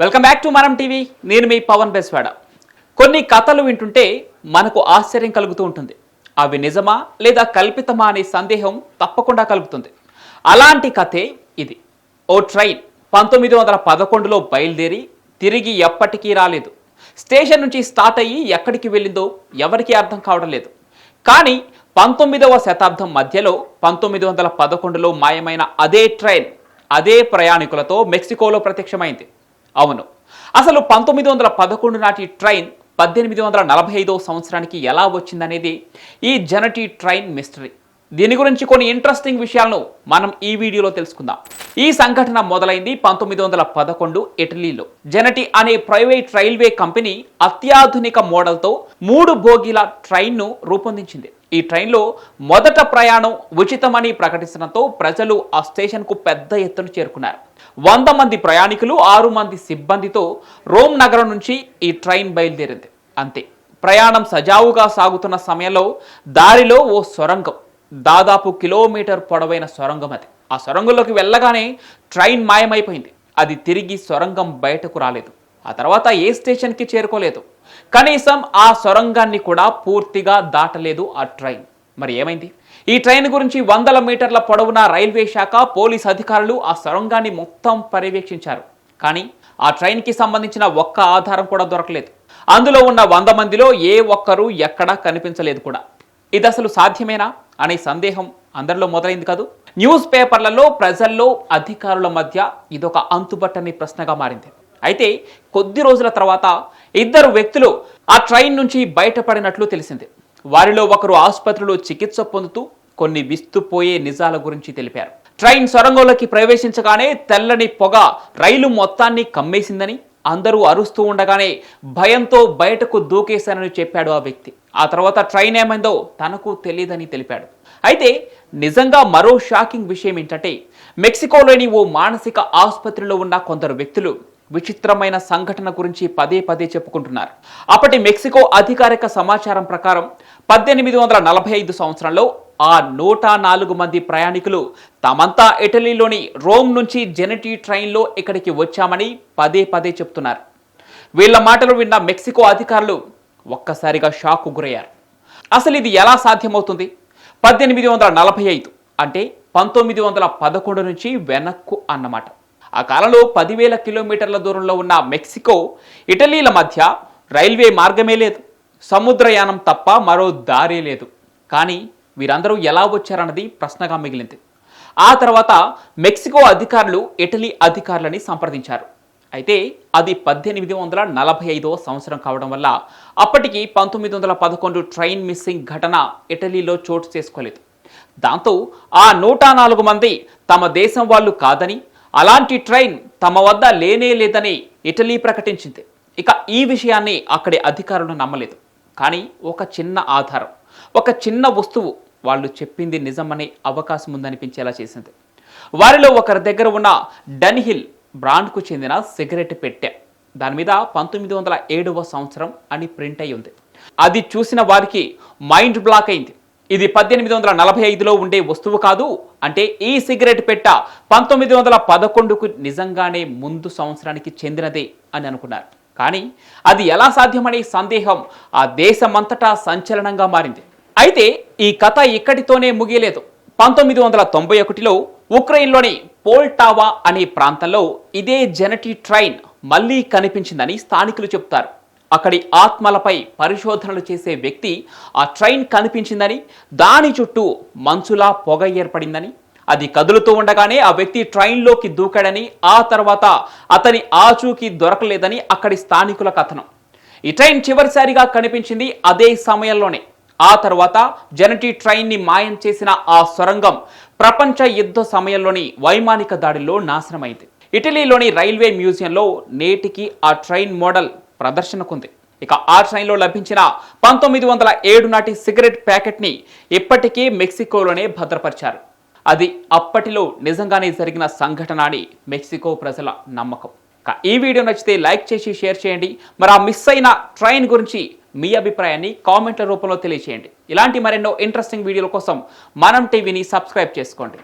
Welcome back to Manam TV. నేను మీ పవన్ బెస్వాడ. కొన్ని కథలు వింటుంటే మనకు ఆశ్చర్యం కలుగుతూ ఉంటుంది. అవి నిజమా లేదా కల్పితమా అనే సందేహం తప్పకుండా కలుగుతుంది. అలాంటి కథే ఇది. ఓ ట్రైన్ పంతొమ్మిది వందల పదకొండులో బయలుదేరి తిరిగి ఎప్పటికీ రాలేదు. స్టేషన్ నుంచి స్టార్ట్ అయ్యి ఎక్కడికి వెళ్ళిందో ఎవరికీ అర్థం కావడం లేదు. కానీ పంతొమ్మిదవ శతాబ్దం మధ్యలో పంతొమ్మిది వందల పదకొండులో మాయమైన అదే ట్రైన్ అదే ప్రయాణికులతో మెక్సికోలో ప్రత్యక్షమైంది. అవును. అసలు పంతొమ్మిది వందల పదకొండు నాటి ట్రైన్ పద్దెనిమిది వందల నలభై ఐదో సంవత్సరానికి ఎలా వచ్చిందనేది ఈ జనటీ ట్రైన్ మిస్టరీ. దీని గురించి కొన్ని ఇంట్రెస్టింగ్ విషయాలను మనం ఈ వీడియోలో తెలుసుకుందాం. ఈ సంఘటన మొదలైంది పంతొమ్మిది వందల పదకొండు ఇటలీలో. జెనటి అనే ప్రైవేట్ రైల్వే కంపెనీ అత్యాధునిక మోడల్తో మూడు బోగీల ట్రైన్ను రూపొందించింది. ఈ ట్రైన్లో మొదట ప్రయాణం ఉచితమని ప్రకటించడంతో ప్రజలు ఆ స్టేషన్కు పెద్ద ఎత్తున చేరుకున్నారు. వంద మంది ప్రయాణికులు ఆరు మంది సిబ్బందితో రోమ్ నగరం నుంచి ఈ ట్రైన్ బయలుదేరింది. అంతే. ప్రయాణం సజావుగా సాగుతున్న సమయంలో దారిలో ఓ సొరంగం. దాదాపు కిలోమీటర్ పొడవైన సొరంగం అది. ఆ సొరంగంలోకి వెళ్ళగానే ట్రైన్ మాయమైపోయింది. అది తిరిగి సొరంగం బయటకు రాలేదు. ఆ తర్వాత ఏ స్టేషన్కి చేరుకోలేదు. కనీసం ఆ సొరంగాన్ని కూడా పూర్తిగా దాటలేదు ఆ ట్రైన్. మరి ఏమైంది? ఈ ట్రైన్ గురించి వందల మీటర్ల పొడవున రైల్వే శాఖ పోలీస్ అధికారులు ఆ సొరంగాన్ని మొత్తం పర్యవేక్షించారు. కానీ ఆ ట్రైన్కి సంబంధించిన ఒక్క ఆధారం కూడా దొరకలేదు. అందులో ఉన్న వంద మందిలో ఏ ఒక్కరూ ఎక్కడా కనిపించలేదు కూడా. ఇది అసలు సాధ్యమేనా అనే సందేహం అందరిలో మొదలైంది కాదు? న్యూస్ పేపర్లలో ప్రజల్లో అధికారుల మధ్య ఇదొక అంతుబట్టని ప్రశ్నగా మారింది. అయితే కొద్ది రోజుల తర్వాత ఇద్దరు వ్యక్తులు ఆ ట్రైన్ నుంచి బయటపడినట్లు తెలిసింది. వారిలో ఒకరు ఆసుపత్రిలో చికిత్స పొందుతూ కొన్ని విస్తుపోయే నిజాల గురించి తెలిపారు. ట్రైన్ సొరంగంలోకి ప్రవేశించగానే తెల్లని పొగ రైలు మొత్తాన్ని కమ్మేసిందని అందరూ అరుస్తూ ఉండగానే భయంతో బయటకు దూకేశానని చెప్పాడు ఆ వ్యక్తి. ఆ తర్వాత ట్రైన్ ఏమైందో తనకు తెలియదని తెలిపాడు. అయితే నిజంగా మరో షాకింగ్ విషయం ఏంటంటే మెక్సికోలోని ఓ మానసిక ఆసుపత్రిలో ఉన్న కొందరు వ్యక్తులు విచిత్రమైన సంఘటన గురించి పదే పదే చెప్పుకుంటున్నారు. అప్పటి మెక్సికో అధికారిక సమాచారం ప్రకారం పద్దెనిమిది వందల నలభై ఐదు సంవత్సరంలో ఆ నూట నాలుగు మంది ప్రయాణికులు తమంతా ఇటలీలోని రోమ్ నుంచి జెనటీ ట్రైన్లో ఇక్కడికి వచ్చామని పదే పదే చెప్తున్నారు. వీళ్ళ మాటలు విన్న మెక్సికో అధికారులు ఒక్కసారిగా షాక్ గురయ్యారు. అసలు ఇది ఎలా సాధ్యమవుతుంది? పద్దెనిమిది వందల నలభై ఐదు అంటే పంతొమ్మిది వందల పదకొండు నుంచి వెనక్కు అన్నమాట. ఆ కాలంలో పదివేల కిలోమీటర్ల దూరంలో ఉన్న మెక్సికో ఇటలీల మధ్య రైల్వే మార్గమే లేదు. సముద్రయానం తప్ప మరో దారే లేదు. కానీ వీరందరూ ఎలా వచ్చారన్నది ప్రశ్నగా మిగిలింది. ఆ తర్వాత మెక్సికో అధికారులు ఇటలీ అధికారులని సంప్రదించారు. అయితే అది పద్దెనిమిది వందల నలభై ఐదవ సంవత్సరం కావడం వల్ల అప్పటికి పంతొమ్మిది వందల పదకొండు ట్రైన్ మిస్సింగ్ ఘటన ఇటలీలో చోటు చేసుకోలేదు. దాంతో ఆ నూట నాలుగు మంది తమ దేశం వాళ్ళు కాదని అలాంటి ట్రైన్ తమ వద్ద లేనే లేదని ఇటలీ ప్రకటించింది. ఇక ఈ విషయాన్ని అక్కడి అధికారులు నమ్మలేదు. కానీ ఒక చిన్న ఆధారం ఒక చిన్న వస్తువు వాళ్ళు చెప్పింది నిజమనే అవకాశం ఉందనిపించేలా చేసింది. వారిలో ఒకరి దగ్గర ఉన్న డన్హిల్ బ్రాండ్కు చెందిన సిగరెట్ పెట్టె. దాని మీద పంతొమ్మిది వందల ఏడవ సంవత్సరం అని ప్రింట్ అయి ఉంది అది చూసిన వారికి మైండ్ బ్లాక్ అయింది. ఇది పద్దెనిమిది వందల నలభై ఐదులో ఉండే వస్తువు కాదు. అంటే ఈ సిగరెట్ పెట్ట పంతొమ్మిది వందల పదకొండుకు నిజంగానే ముందు సంవత్సరానికి చెందినదే అని అనుకున్నారు. కానీ అది ఎలా సాధ్యమనే సందేహం ఆ దేశమంతటా సంచలనంగా మారింది. అయితే ఈ కథ ఇక్కడితోనే ముగియలేదు. పంతొమ్మిది వందల తొంభై ఒకటిలో ఉక్రెయిన్లోని పోల్టావా అనే ప్రాంతంలో ఇదే జెనటీ ట్రైన్ మళ్ళీ కనిపించిందని స్థానికులు చెప్తారు అక్కడి ఆత్మలపై పరిశోధనలు చేసే వ్యక్తి ఆ ట్రైన్ కనిపించిందని దాని చుట్టూ మంచులా పొగ ఏర్పడిందని అది కదులుతూ ఉండగానే ఆ వ్యక్తి ట్రైన్లోకి దూకాడని ఆ తర్వాత అతని ఆచూకీ దొరకలేదని అక్కడి స్థానికుల కథనం. ఈ ట్రైన్ చివరిసారిగా కనిపించింది అదే సమయంలోనే. ఆ తర్వాత జనటీ ట్రైన్ని మాయం చేసిన ఆ సొరంగం ప్రపంచ యుద్ధ సమయంలోని వైమానిక దాడిలో నాశనమైంది. ఇటలీలోని రైల్వే మ్యూజియంలో నేటికి ఆ ట్రైన్ మోడల్ ప్రదర్శనకుంది ఇక ఆర్షైన్లో లభించిన పంతొమ్మిది వందల ఏడు నాటి సిగరెట్ ప్యాకెట్ని ఇప్పటికీ మెక్సికోలోనే భద్రపరిచారు. అది అప్పటిలో నిజంగానే జరిగిన సంఘటన అని మెక్సికో ప్రజల నమ్మకం. ఈ వీడియో నచ్చితే లైక్ చేసి షేర్ చేయండి. మరి ఆ మిస్ అయిన ట్రైన్ గురించి మీ అభిప్రాయాన్ని కామెంట్ల రూపంలో తెలియచేయండి. ఇలాంటి మరెన్నో ఇంట్రెస్టింగ్ వీడియోల కోసం మనం టీవీని సబ్స్క్రైబ్ చేసుకోండి.